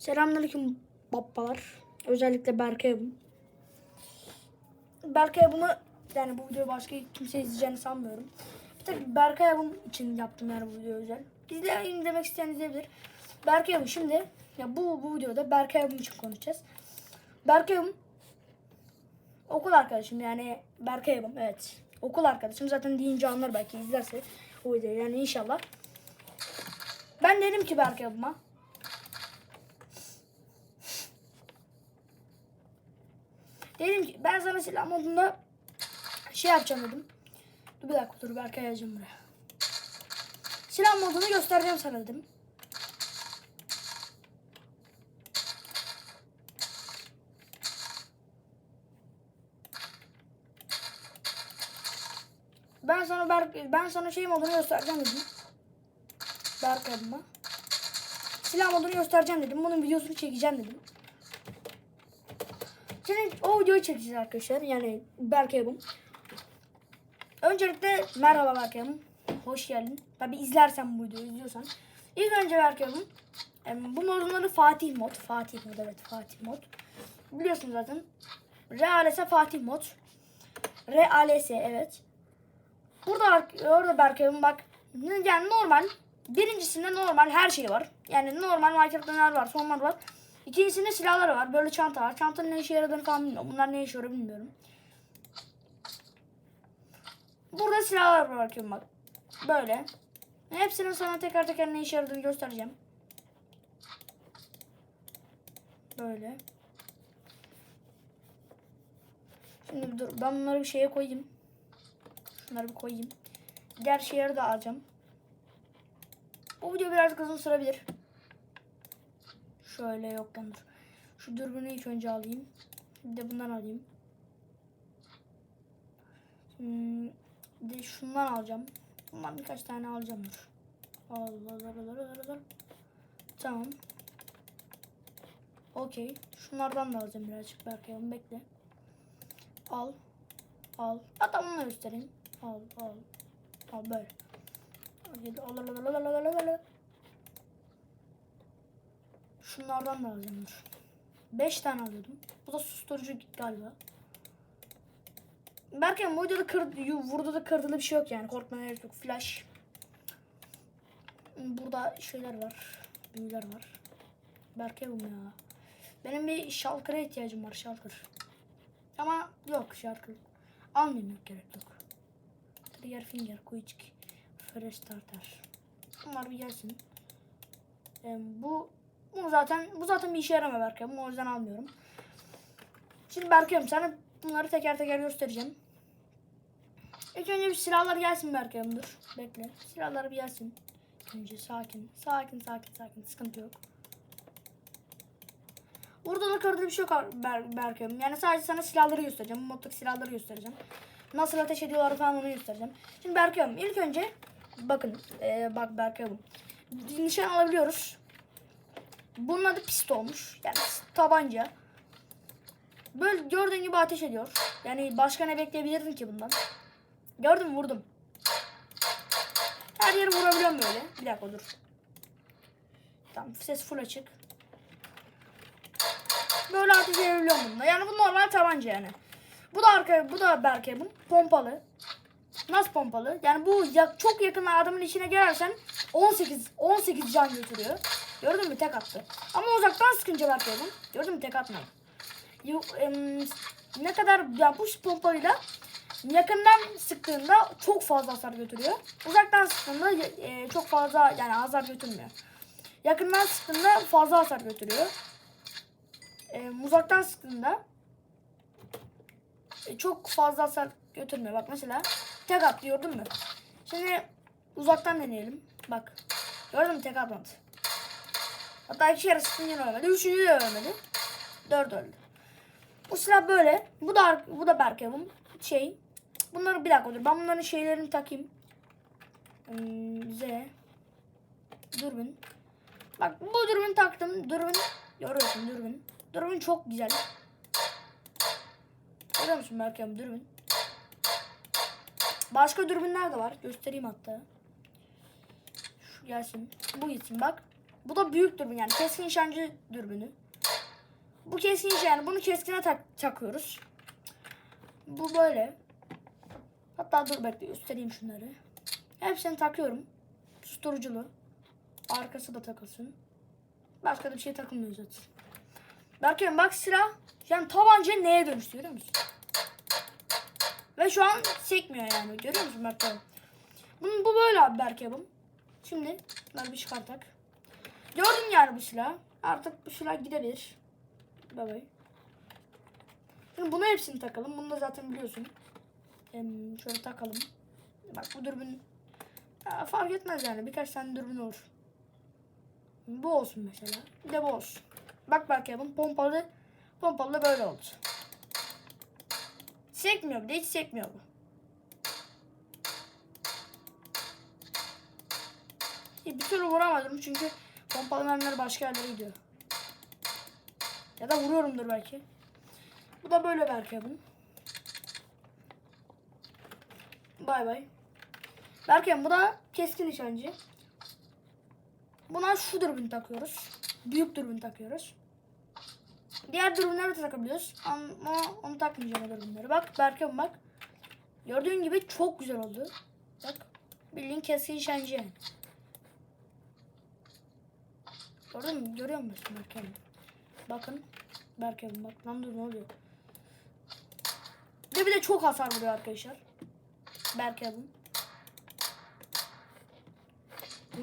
Selamünaleyküm babbalar. Özellikle Berkay'a bu. Berkay'a bunu yani bu videoyu başka kimse izleyeceğini sanmıyorum. Tabii Berkay'a bunun için yaptım yani bu video özel. İzleyin demek isteyen izleyebilir. Berkay'a şimdi ya bu bu videoda Berkay'a bunun için konuşacağız. Berkay'a okul arkadaşım yani Berkay'a evet. Okul arkadaşım zaten deyince anlar belki izlerse o videoyu yani inşallah. Ben dedim ki Berkay'a Dedim ki ben sana silah modunda şey yapacağım dedim. Dur bir dakika dur Berkay yazacağım buraya. Silah modunu göstereceğim sana dedim. Ben sana Berk ben sana şey modunu göstereceğim dedim. Berkay adına. Silah modunu göstereceğim dedim. Bunun videosunu çekeceğim dedim. Şimdi o videoyu çekeceğiz arkadaşlar. Yani Berkay Abum. Öncelikle merhaba Berkay. Hoş geldin. Tabi izlersen bu videoyu izliyorsan. İlk önce Berkay Abum. em, Bu modun adı Fatih mod. Fatih mod evet Fatih mod. Biliyorsun zaten. Realese Fatih mod. Realese evet. Burada orada Berkay Abum bak. Yani normal. Birincisinde normal her şey var. Yani normal Minecraft'ta neler var, sonlar var. İkincisinde silahlar var. Böyle çanta var. Çantanın ne işe yaradığını falan bilmiyorum. Bunlar ne işe yarıyor bilmiyorum. Burada silahlar var bakıyorum bak. Böyle. Hepsinin sana teker teker ne işe yaradığını göstereceğim. Böyle. Şimdi dur ben bunları bir şeye koyayım. Şunları bir koyayım. Diğer şeyleri de alacağım. Bu video birazcık uzun sürebilir. Şöyle yok dur. Şu dürbünü ilk önce alayım. Bir de bundan alayım. Hmm, de şundan alacağım. Bundan birkaç tane alacağım dur. Allah Allah Allah Allah. Tamam. Okey. Şunlardan da alacağım birazcık Berkay'ım bekle. Al. Al. Hatta bunu göstereyim. Al al. Al böyle. Al al al al al al al al. Şunlardan da dur. 5 tane alıyordum. Bu da susturucu galiba. Berken bu videoda kır, yu- burada da kırdılı bir şey yok yani. Korkmana gerek yok. Flash. Burada şeyler var. Büyüler var. Berke bu ya. Benim bir şalkıra ihtiyacım var şalkır. Ama yok şalkır. Almayayım yok gerek yok. Trigger finger, quick, fresh starter. Bunlar bir gelsin. Ee, bu bu zaten bu zaten bir işe yaramıyor Berkay'ım. O yüzden almıyorum. Şimdi Berkay'ım sana bunları teker teker göstereceğim. İlk önce bir silahlar gelsin Berkay'ım dur. Bekle. Silahlar bir gelsin. Önce sakin. Sakin sakin sakin. Sıkıntı yok. Burada da kırdığı bir şey yok Ber Berkay'ım. Yani sadece sana silahları göstereceğim. Moddaki silahları göstereceğim. Nasıl ateş ediyorlar falan onu göstereceğim. Şimdi Berkay'ım ilk önce bakın. ee, bak Berkay'ım. Nişan alabiliyoruz. Bunun adı pistonmuş. Yani tabanca. Böyle gördüğün gibi ateş ediyor. Yani başka ne bekleyebilirdin ki bundan? Gördün mü vurdum. Her yeri vurabiliyorum böyle. Bir dakika dur. Tamam ses full açık. Böyle ateş edebiliyorum bununla. Yani bu normal tabanca yani. Bu da arka, bu da Berke bu. Pompalı. Nasıl pompalı? Yani bu ya, çok yakın adamın içine girersen 18 18 can götürüyor. Gördün mü tek attı. Ama uzaktan sıkınca bakıyorum. Gördün mü tek atmadı. Ne kadar ya bu pompalıyla yakından sıktığında çok fazla hasar götürüyor. Uzaktan sıktığında e, çok fazla yani hasar götürmüyor. Yakından sıktığında fazla hasar götürüyor. E, uzaktan sıktığında e, çok fazla hasar götürmüyor. Bak mesela tek attı gördün mü? Şimdi uzaktan deneyelim. Bak. Gördün mü tek atmadı. Hatta iki sıktım yine ölmedi. Üçüncü de ölmedi. Dört öldü. Bu silah böyle. Bu da bu da Berkev'in şey. Bunları bir dakika dur. Ben bunların şeylerini takayım. Hmm, Z. Dürbün. Bak bu dürbün taktım. Dürbün. Görüyorsun dürbün. Dürbün çok güzel. Görüyor musun Berkev'in dürbün? Başka dürbünler de var. Göstereyim hatta. Şu gelsin. Bu gitsin bak. Bu da büyük dürbün yani keskin nişancı dürbünü. Bu keskin yani bunu keskine tak takıyoruz. Bu böyle. Hatta dur bekle göstereyim şunları. Hepsini takıyorum. Susturuculu. Arkası da takılsın. Başka da bir şey takılmıyor zaten. Bakıyorum bak silah. Yani tabanca neye dönüştü görüyor musun? Ve şu an sekmiyor yani. Görüyor musun Berk bu böyle abi Berk. Şimdi bunları bir çıkartak. Gördün yani bu silah. Artık bu silah gidebilir. Bay bay. Şimdi bunu hepsini takalım. Bunu da zaten biliyorsun. Şöyle takalım. Bak bu dürbün ya fark etmez yani. Birkaç tane dürbün olur. Bu olsun mesela. Bir de bu olsun. Bak bak ya bunun pompalı pompalı böyle oldu. Sekmiyor bir de hiç sekmiyor bu. Bir türlü vuramadım çünkü pompalı mermiler başka yerlere gidiyor. Ya da vuruyorumdur belki. Bu da böyle belki bunun. Bay bay. Berken bu da keskin nişancı. Buna şu dürbün takıyoruz. Büyük dürbün takıyoruz. Diğer dürbünleri de takabiliyoruz. Ama onu takmayacağım o dürbünleri. Bak Berken bak. Gördüğün gibi çok güzel oldu. Bak. Bildiğin keskin nişancı yani. Mü? Görüyor musun Berken? Bakın. Berken bak. Lan dur ne oluyor? De bir de çok hasar vuruyor arkadaşlar. Berken'in.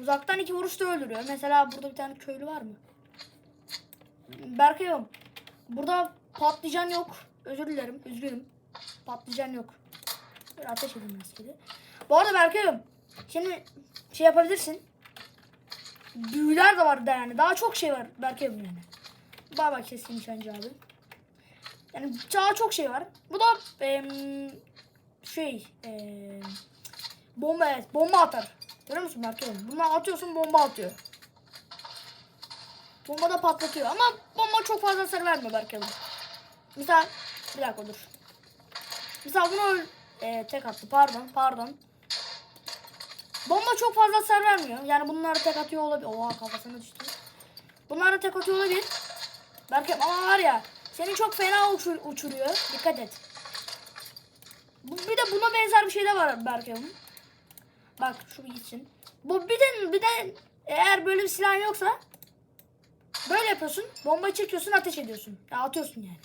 Uzaktan iki vuruşta öldürüyor. Mesela burada bir tane köylü var mı? Berkay'ım. Burada patlıcan yok. Özür dilerim. Üzgünüm. Patlıcan yok. Böyle ateş edeyim rastgele. Bu arada Berkay'ım. Şimdi şey yapabilirsin. Büyüler de var da yani. Daha çok şey var Berkay'ım yani. Baba keskin nişancı abi. Yani daha çok şey var. Bu da em, şey em, bomba evet bomba atar. Görüyor musun Berkay'ım? Bunu atıyorsun bomba atıyor. Bomba da patlatıyor ama bomba çok fazla hasar vermiyor Berkay'ım. Misal bir dakika dur. Misal bunu e, tek attı pardon pardon. Bomba çok fazla hasar vermiyor. Yani bunları tek atıyor olabilir. Oha kafasına düştü. Bunları tek atıyor olabilir. Berke ama var ya seni çok fena uçur, uçuruyor. Dikkat et. Bu, bir de buna benzer bir şey de var Berke'nin. Bak şu gitsin. Bu bir de bir de eğer böyle bir silah yoksa böyle yapıyorsun. Bombayı çekiyorsun ateş ediyorsun. Ya atıyorsun yani.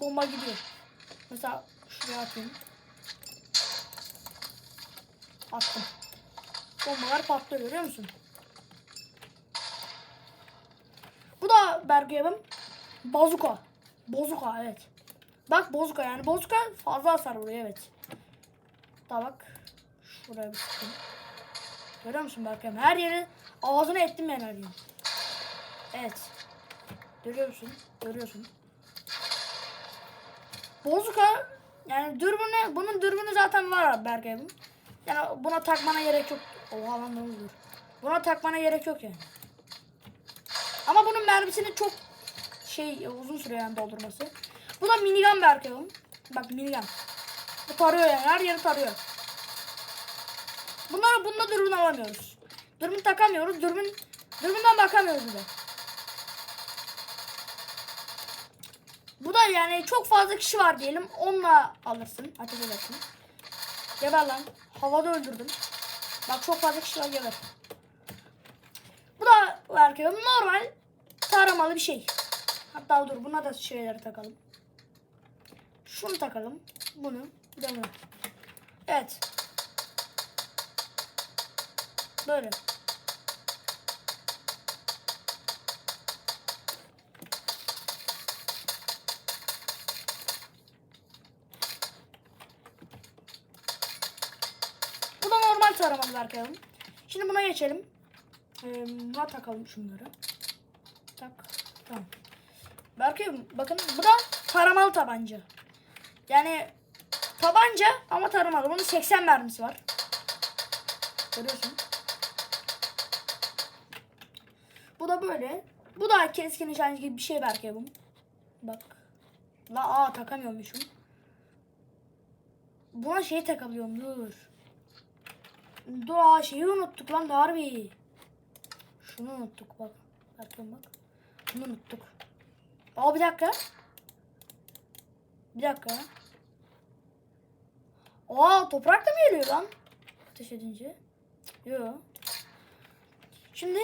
Bomba gidiyor. Mesela şuraya atayım. Attım. Bombalar patlıyor görüyor musun? Bu da Bergevim. Bazuka. Bozuka evet. Bak bozuka yani bozuka fazla hasar vuruyor evet. Daha bak. Şuraya bir sıkayım. Görüyor musun Berkem? Her yeri ağzına ettim ben her yeri. Evet. Görüyor musun? Görüyorsun. Bozuka yani dürbünü bunun dürbünü zaten var abi. Yani buna takmana gerek yok. Oha lan ne olur. Buna takmana gerek yok yani. Ama bunun mermisini çok şey uzun sürüyor yani doldurması. Bu da minigun Berkay'ın. Bak minigun. Bu tarıyor yani her yeri tarıyor. Bunları bununla dürbün alamıyoruz. Dürbün takamıyoruz. Dürbün dürbünden bakamıyoruz bile. Bu da yani çok fazla kişi var diyelim. Onunla alırsın. Ateş edersin. Geber lan. Havada öldürdüm. Bak çok fazla kişi var. Bu da erkeğim normal taramalı bir şey. Hatta dur buna da şeyleri takalım. Şunu takalım. Bunu. Bir de bunu. Evet. Böyle. Normal taramalı Berkay'ım. Şimdi buna geçelim. Ee, takalım şunları. Tak. Tamam. Berkay'ım bakın bu da taramalı tabanca. Yani tabanca ama taramalı. Bunun 80 mermisi var. Görüyorsun. Bu da böyle. Bu da keskin nişancı gibi bir şey Berkay'ım. Bak. La aa takamıyormuşum. Buna şey takabiliyorum dur. Aa şeyi unuttuk lan Darby. Şunu unuttuk bak. Berkay bak. Bunu unuttuk. Aa bir dakika. Bir dakika. Aa toprak da mı geliyor lan? Ateş edince. Yok. Şimdi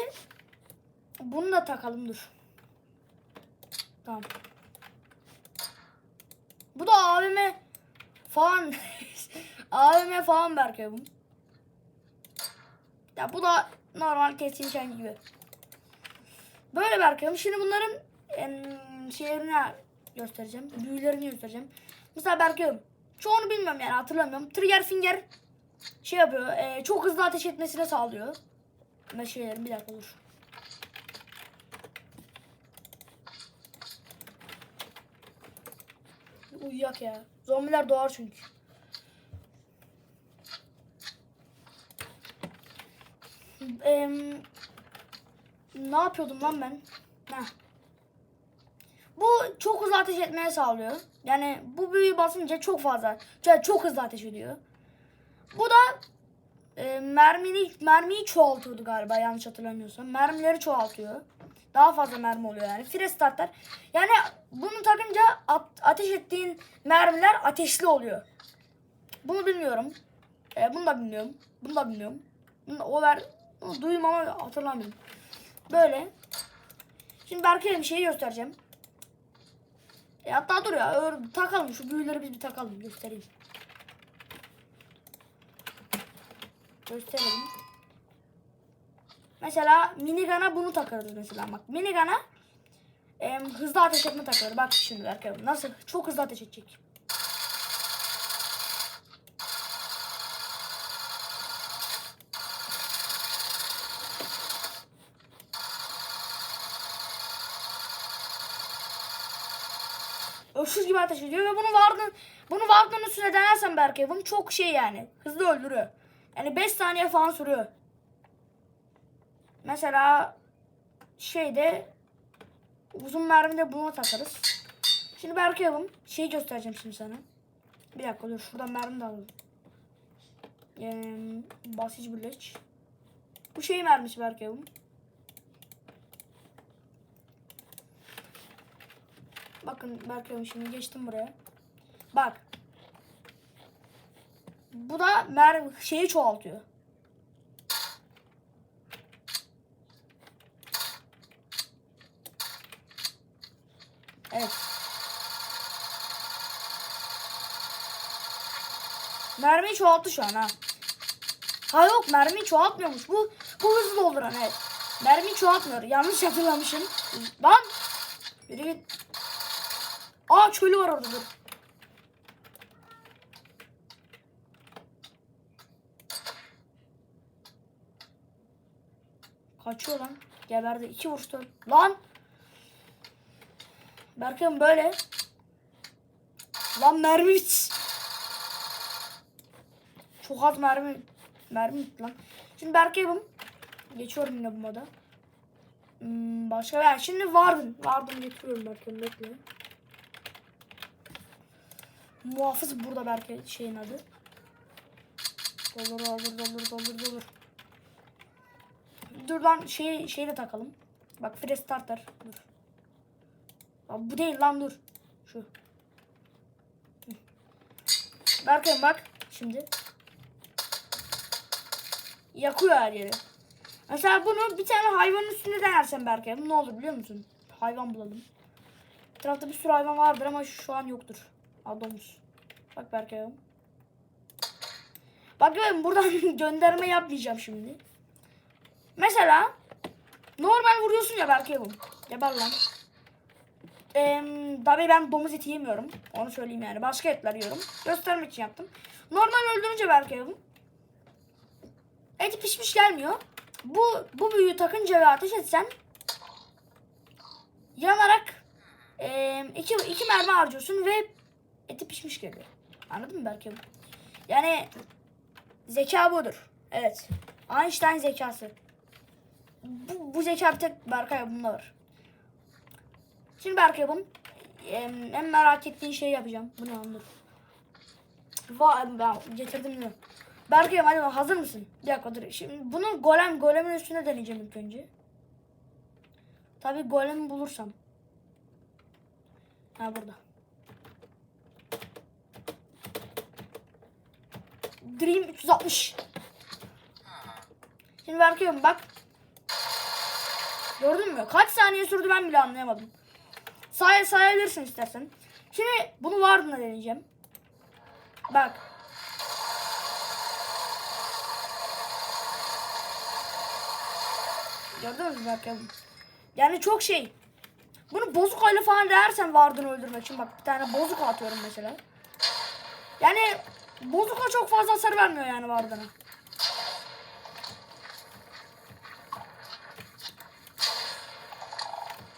bunu da takalım dur. Tamam. Bu da AVM falan AVM falan Berkay bu. Ya bu da normal kesin kendi gibi. Böyle Berkay'ım. Şimdi bunların em, şeylerini göstereceğim. Büyülerini göstereceğim. Mesela Berkay'ım. Çoğunu bilmiyorum yani hatırlamıyorum. Trigger finger şey yapıyor. e, çok hızlı ateş etmesine sağlıyor. Ve şeylerin bir dakika dur. Uyuyak ya. Zombiler doğar çünkü. Em, ne yapıyordum lan ben? Heh. Bu çok hızlı ateş etmeye sağlıyor. Yani bu büyüyü basınca çok fazla, yani çok hızlı ateş ediyor. Bu da e, mermini, mermiyi çoğaltıyordu galiba yanlış hatırlamıyorsam. Mermileri çoğaltıyor. Daha fazla mermi oluyor yani. Free startlar. Yani bunu takınca at- ateş ettiğin mermiler ateşli oluyor. Bunu bilmiyorum. E, bunu da bilmiyorum. Bunu da bilmiyorum. Bunu da- o ver, bunu duyum ama hatırlamıyorum. Böyle. Şimdi Berke'ye bir şey göstereceğim. E hatta dur ya takalım şu büyüleri biz bir takalım göstereyim. Gösterelim. Mesela minigun'a bunu takarız mesela bak. Minigun'a em, hızlı ateş etme takarız. Bak şimdi Berke nasıl çok hızlı ateş edecek. Öksüz gibi ateş ediyor ve bunu vardın bunu vardığın üstüne denersen Berke bunu çok şey yani hızlı öldürüyor. Yani 5 saniye falan sürüyor. Mesela şeyde uzun mermide buna takarız. Şimdi Berke yapalım. Şeyi göstereceğim şimdi sana. Bir dakika dur şuradan mermi de alalım. Ee, basıcı birleç. Bu şey mermisi Berke yapalım. Bakın Berke şimdi geçtim buraya. Bak. Bu da mer şeyi çoğaltıyor. Evet. Mermiyi çoğalttı şu an ha. Ha yok mermiyi çoğaltmıyormuş. Bu bu hızlı dolduran evet. Mermiyi çoğaltmıyor. Yanlış hatırlamışım. Lan. Biri git. Aa çölü var orada dur. Kaçıyor lan. Geberdi. iki vuruştu. Lan. Berkay'ım böyle. Lan mermi hiç. Çok az mermi. Mermi gitti lan. Şimdi Berkay'ım. Geçiyorum yine bu moda. Hmm, başka ben şimdi vardım. Vardım getiriyorum Berkay'ım bekle. Muhafız burada belki şeyin adı. Dolur dolur dolur dolur dolur. Dur lan şey şeyi de takalım. Bak free starter. Dur. Lan bu değil lan dur. Şu. Hı. Berkay bak şimdi. Yakıyor her yeri. Mesela bunu bir tane hayvanın üstünde denersen Berkay ne olur biliyor musun? Hayvan bulalım. Etrafta bir sürü hayvan vardır ama şu an yoktur. Aa domuz. Bak Berkay oğlum. Bak görün buradan gönderme yapmayacağım şimdi. Mesela normal vuruyorsun ya Berkay oğlum. Geber lan. Ee, tabii ben domuz eti yemiyorum. Onu söyleyeyim yani. Başka etler yiyorum. Göstermek için yaptım. Normal öldürünce Berkay oğlum. Eti pişmiş gelmiyor. Bu bu büyüyü takınca ve ateş etsen yanarak e, iki, iki mermi harcıyorsun ve eti pişmiş geliyor. Anladın mı Berke? Yani zeka budur. Evet. Einstein zekası. Bu, bu zeka bir tek Berkay bunda var. Şimdi Berkay bunun en merak ettiğin şeyi yapacağım. Bu ne anladım. Va ben getirdim diyor. Berkay'ım hadi hazır mısın? Bir dakika dur. Şimdi bunu golem golemin üstüne deneyeceğim ilk önce. Tabi golemi bulursam. Ha burada. Dream 360. Şimdi bakıyorum bak. Gördün mü? Kaç saniye sürdü ben bile anlayamadım. Say sayabilirsin istersen. Şimdi bunu Warden'la deneyeceğim. Bak. Gördünüz mü bakıyorum. Yani çok şey. Bunu bozuk hale falan değersen Warden'ı öldürmek için bak bir tane bozuk atıyorum mesela. Yani bozuka çok fazla hasar vermiyor yani Warden'a.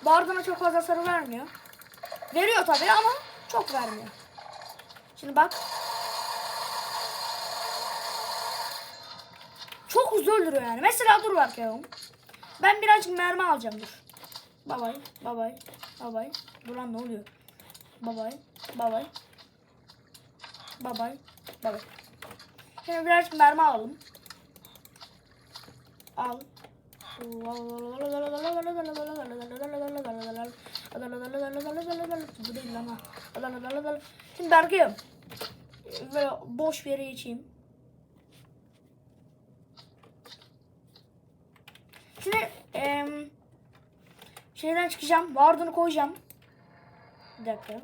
Warden'a çok fazla hasar vermiyor. Veriyor tabii ama çok vermiyor. Şimdi bak. Çok hızlı öldürüyor yani. Mesela dur bakayım. Ben birazcık mermi alacağım dur. Babay, babay, babay. Dur lan ne oluyor? Babay, babay. Babay, babay. Şimdi birazcık mermi alalım. Al. Bu değil ama. Şimdi Berkay'ım. Böyle boş bir yere geçeyim. Şimdi em, şeyden çıkacağım. Vardını koyacağım. Bir dakika.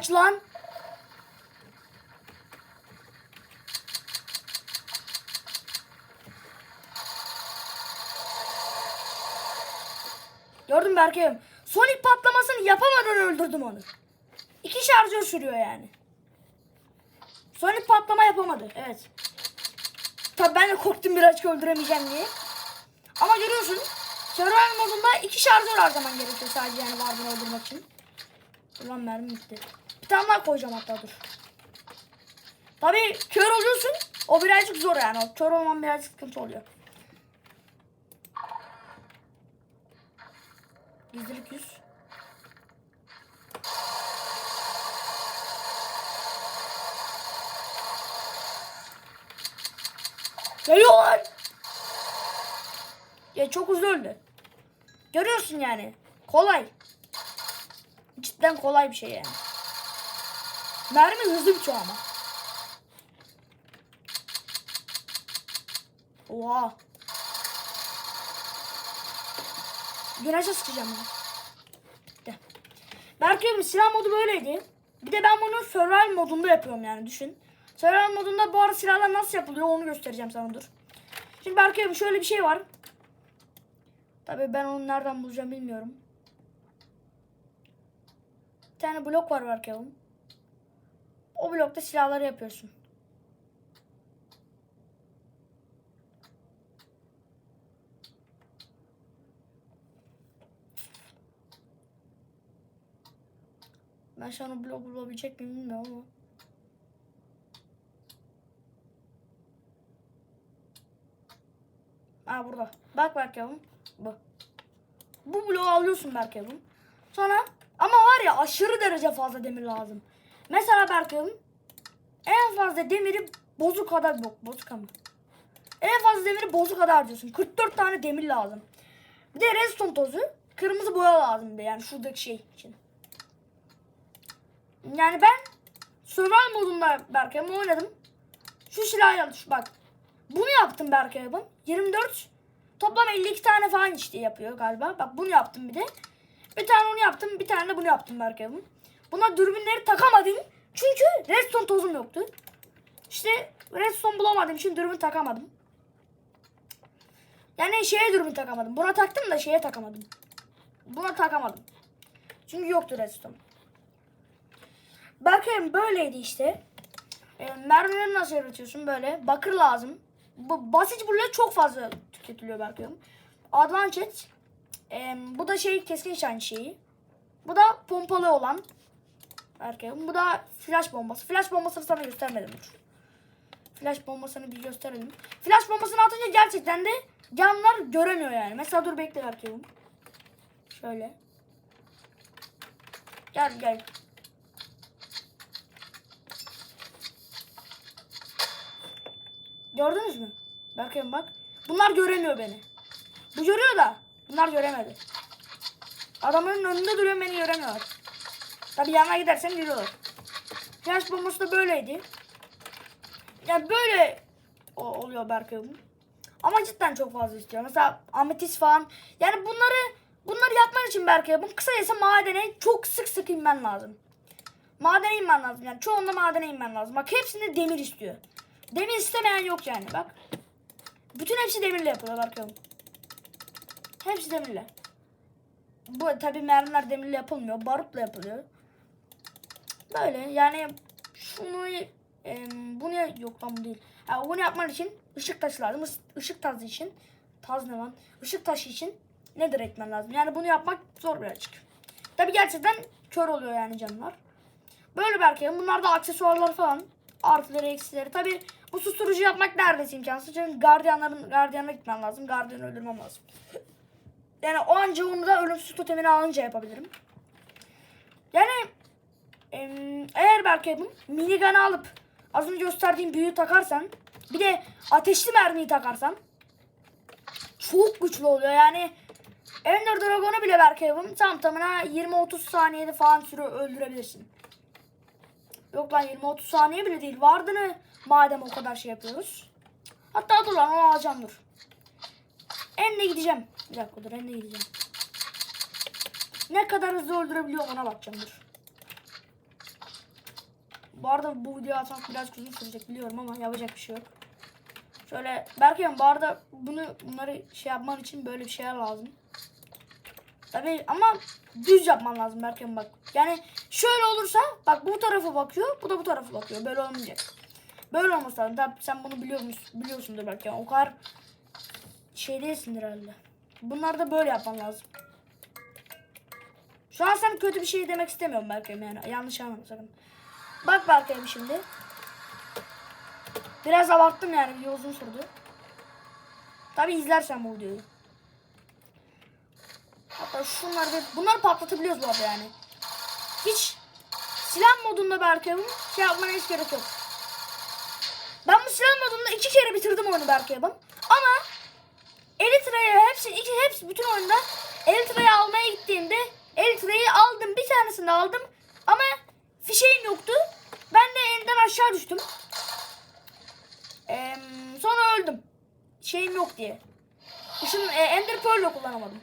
Kaç lan? Gördün Berkay'ım? Sonic patlamasını yapamadan öldürdüm onu. İki şarjör sürüyor yani. Sonic patlama yapamadı. Evet. Tabi ben de korktum birazcık öldüremeyeceğim diye. Ama görüyorsun. Survival modunda iki şarjör harcaman gerekiyor sadece yani Warden'ı öldürmek için. Ulan mermi bitti. Tane daha koyacağım hatta dur. Tabii kör oluyorsun. O birazcık zor yani. O kör olman birazcık sıkıntı oluyor. Gizlilik 100. Geliyorlar. Ya çok hızlı öldü. Görüyorsun yani. Kolay. Cidden kolay bir şey yani. Mermi hızlı bitiyor ama. Oha. Güneşe sıkacağım ben. Bitti. Berkay'ım silah modu böyleydi. Bir de ben bunu survival modunda yapıyorum yani düşün. Survival modunda bu arada silahlar nasıl yapılıyor onu göstereceğim sana dur. Şimdi Berkay'ım şöyle bir şey var. Tabii ben onu nereden bulacağım bilmiyorum. Bir tane blok var Berkay'ım. O blokta silahları yapıyorsun. Ben şu an blok bulabilecek miyim bilmiyorum ama. Aa burada. Bak Berkay'ım. Bu. Bu bloğu alıyorsun Berkay'ım. Sonra ama var ya aşırı derece fazla demir lazım. Mesela Berkay'ım en fazla demiri bozuk kadar yok. Bozuk ama. En fazla demiri bozuk kadar harcıyorsun. 44 tane demir lazım. Bir de redstone tozu. Kırmızı boya lazım de yani şuradaki şey için. Yani ben survival modunda Berkay'ımı oynadım. Şu silahla şu bak. Bunu yaptım Berkay'ımın. 24 toplam 52 tane falan işte yapıyor galiba. Bak bunu yaptım bir de. Bir tane onu yaptım. Bir tane de bunu yaptım Berkay'ımın. Buna dürbünleri takamadım. Çünkü redstone tozum yoktu. İşte redstone bulamadığım için dürbün takamadım. Yani şeye dürbün takamadım. Buna taktım da şeye takamadım. Buna takamadım. Çünkü yoktu redstone. Berkay'ım böyleydi işte. E, mermileri nasıl üretiyorsun böyle? Bakır lazım. Bu basit burada çok fazla tüketiliyor Berkay'ım. Advanced. E, bu da şey keskin nişan şeyi. Bu da pompalı olan. Berkay'ım. Bu da flash bombası. Flash bombasını sana göstermedim. Flash bombasını bir gösterelim. Flash bombasını atınca gerçekten de canlar göremiyor yani. Mesela dur bekle Berkay'ım. Şöyle. Gel gel. Gördünüz mü? Berkay'ım bak. Bunlar göremiyor beni. Bu görüyor da bunlar göremedi. Adamın önünde duruyor beni göremiyor. Tabi yanına gidersem görüyorlar. Flash bombası da böyleydi. Ya böyle o- oluyor Berkay'ım. Ama cidden çok fazla istiyor. Mesela ametist falan. Yani bunları bunları yapman için Berkay'ım kısacası madene çok sık sık inmen lazım. Madene inmen lazım yani. Çoğunda madene inmen lazım. Bak hepsinde demir istiyor. Demir istemeyen yok yani bak. Bütün hepsi demirle yapılıyor Berkay'ım. Hepsi demirle. Bu tabi mermiler demirle yapılmıyor. Barutla yapılıyor. Böyle yani şunu e, bunu yok lan bu değil. Ha, bunu yapman için ışık taşı lazım. Işık taşı için taz ne lan? Işık taşı için nedir ekmen lazım? Yani bunu yapmak zor birazcık. Tabi gerçekten kör oluyor yani canlar. Böyle belki bunlar da aksesuarlar falan. Artıları eksileri. Tabi bu susturucu yapmak neredeyse imkansız. Çünkü gardiyanların gardiyana gitmem lazım. Gardiyanı öldürmem lazım. Yani o anca onu da ölümsüz totemini alınca yapabilirim. Yani eğer belki bu minigun'ı alıp az önce gösterdiğim büyüyü takarsan bir de ateşli mermiyi takarsan çok güçlü oluyor. Yani Ender Dragon'u bile belki yapım tam tamına 20-30 saniyede falan süre öldürebilirsin. Yok lan 20-30 saniye bile değil. Vardığını madem o kadar şey yapıyoruz. Hatta dur lan onu alacağım dur. Enle gideceğim. Bir dakika dur enle gideceğim. Ne kadar hızlı öldürebiliyorum ona bakacağım dur. Bu arada bu videoyu atmak biraz uzun sürecek biliyorum ama yapacak bir şey yok. Şöyle Berkay'ım bu arada bunu bunları şey yapman için böyle bir şeyler lazım. Tabii ama düz yapman lazım Berkay'ım bak. Yani şöyle olursa bak bu tarafa bakıyor bu da bu tarafa bakıyor. Böyle olmayacak. Böyle olması lazım. Tabii sen bunu biliyor musun, biliyorsundur belki. Yani o kadar şey değilsindir herhalde. Bunları da böyle yapman lazım. Şu an sen kötü bir şey demek istemiyorum Berkay'ım yani. Yanlış anlama sakın. Bak Berkay'ım şimdi. Biraz abarttım yani video uzun sürdü. Tabi izlersen bu videoyu. Hatta şunları da bunları patlatabiliyoruz bu arada yani. Hiç silah modunda Berkay'ım şey yapmana hiç gerek yok. Ben bu silah modunda iki kere bitirdim oyunu Berkay'ım. Ama Elytra'ya hepsi iki hepsi bütün oyunda Elytra'yı almaya gittiğimde Elytra'yı aldım. Bir tanesini aldım ama fişeğim yoktu. Ben de elinden aşağı düştüm. Ee, sonra öldüm. Şeyim yok diye. Işın, e, Ender Pearl'le kullanamadım.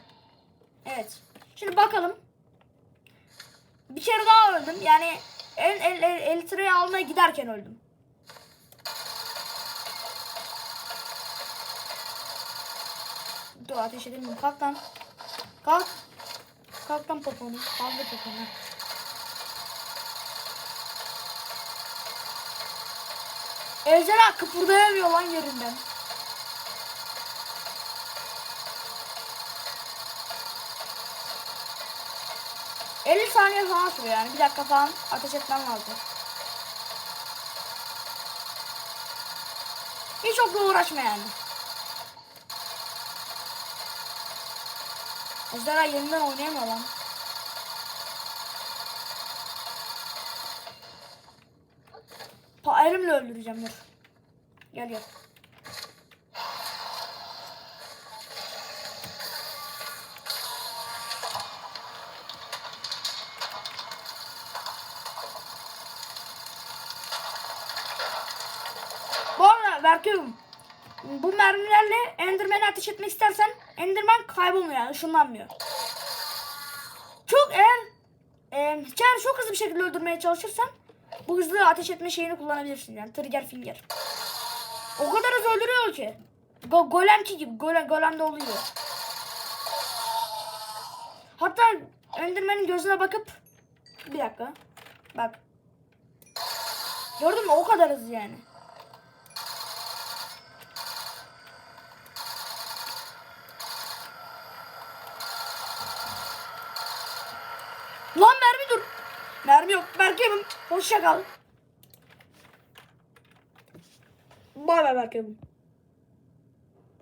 Evet. Şimdi bakalım. Bir kere daha öldüm. Yani el, el, el, Elytra'yı almaya giderken öldüm. Dur ateş edemiyorum. Kalk lan. Kalk. Kalk lan poponu. Kaldır poponu. Ejderha kıpırdayamıyor lan yerinden. ...50 saniye falan sürüyor yani. Bir dakika falan ateş etmem lazım. Hiç çok da uğraşma yani. Ejderha yeniden oynayamıyor lan. Elimle öldüreceğim dur. Gel gel. Bu arada Berkay'ım bu mermilerle Enderman'e ateş etmek istersen Enderman kaybolmuyor yani ışınlanmıyor. Çok eğer e, eğer çok hızlı bir şekilde öldürmeye çalışırsan bu hızlı ateş etme şeyini kullanabilirsin yani trigger finger. O kadar hızlı öldürüyor ki. Go golemki gibi golem, golemde oluyor. Hatta Enderman'in gözüne bakıp bir dakika. Bak. Gördün mü o kadar hızlı yani. Lan mermi dur. Mermi yok. Berke'm. Hoşça kal. Bay bay Berke'm.